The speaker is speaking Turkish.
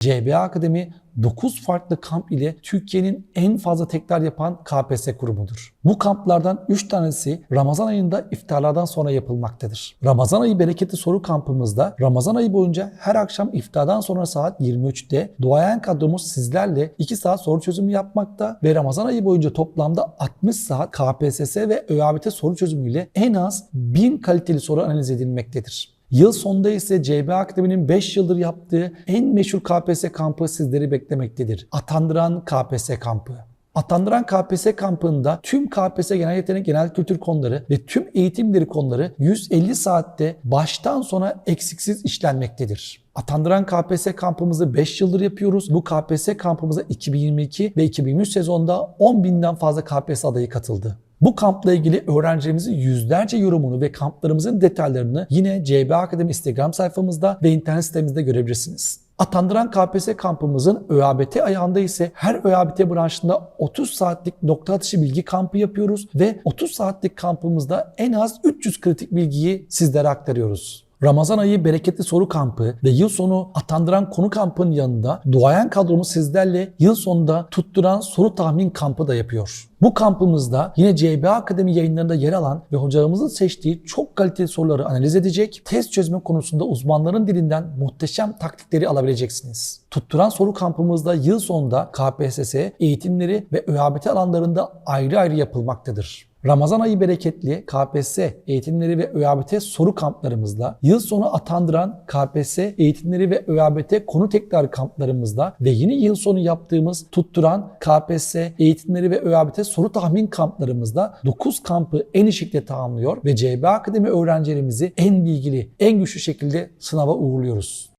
CBA Akademi 9 farklı kamp ile Türkiye'nin en fazla tekrar yapan KPSS kurumudur. Bu kamplardan 3 tanesi Ramazan ayında iftarlardan sonra yapılmaktadır. Ramazan ayı bereketli soru kampımızda Ramazan ayı boyunca her akşam iftardan sonra saat 23'te duayen kadromuz sizlerle 2 saat soru çözümü yapmakta ve Ramazan ayı boyunca toplamda 60 saat KPSS ve ÖABT soru çözümüyle en az 1000 kaliteli soru analiz edilmektedir. Yıl sonunda ise CB Akademi'nin 5 yıldır yaptığı en meşhur KPSS kampı sizleri beklemektedir. Atandıran KPSS kampı. Atandıran KPSS kampında tüm KPSS genel yetenek genel kültür konuları ve tüm eğitimleri konuları 150 saatte baştan sona eksiksiz işlenmektedir. Atandıran KPSS kampımızı 5 yıldır yapıyoruz. Bu KPSS kampımıza 2022 ve 2023 sezonda 10 binden fazla KPSS adayı katıldı. Bu kampla ilgili öğrencilerimizin yüzlerce yorumunu ve kamplarımızın detaylarını yine CB Akademi Instagram sayfamızda ve internet sitemizde görebilirsiniz. Atandıran KPSS kampımızın ÖABT ayağında ise her ÖABT branşında 30 saatlik nokta atışı bilgi kampı yapıyoruz ve 30 saatlik kampımızda en az 300 kritik bilgiyi sizlere aktarıyoruz. Ramazan ayı bereketli soru kampı ve yıl sonu atandıran konu kampının yanında duayen kadromuz sizlerle yıl sonunda tutturan soru tahmin kampı da yapıyor. Bu kampımızda yine CB Akademi yayınlarında yer alan ve hocamızın seçtiği çok kaliteli soruları analiz edecek, test çözme konusunda uzmanların dilinden muhteşem taktikleri alabileceksiniz. Tutturan soru kampımızda yıl sonunda KPSS, eğitimleri ve ÖABT alanlarında ayrı ayrı yapılmaktadır. Ramazan ayı bereketli KPSS eğitimleri ve ÖABT soru kamplarımızla, yıl sonu atandıran KPSS eğitimleri ve ÖABT konu tekrar kamplarımızda ve yeni yıl sonu yaptığımız tutturan KPSS eğitimleri ve ÖABT soru tahmin kamplarımızda 9 kampı en iyi şekilde tamamlıyor ve CB Akademi öğrencilerimizi en bilgili, en güçlü şekilde sınava uğurluyoruz.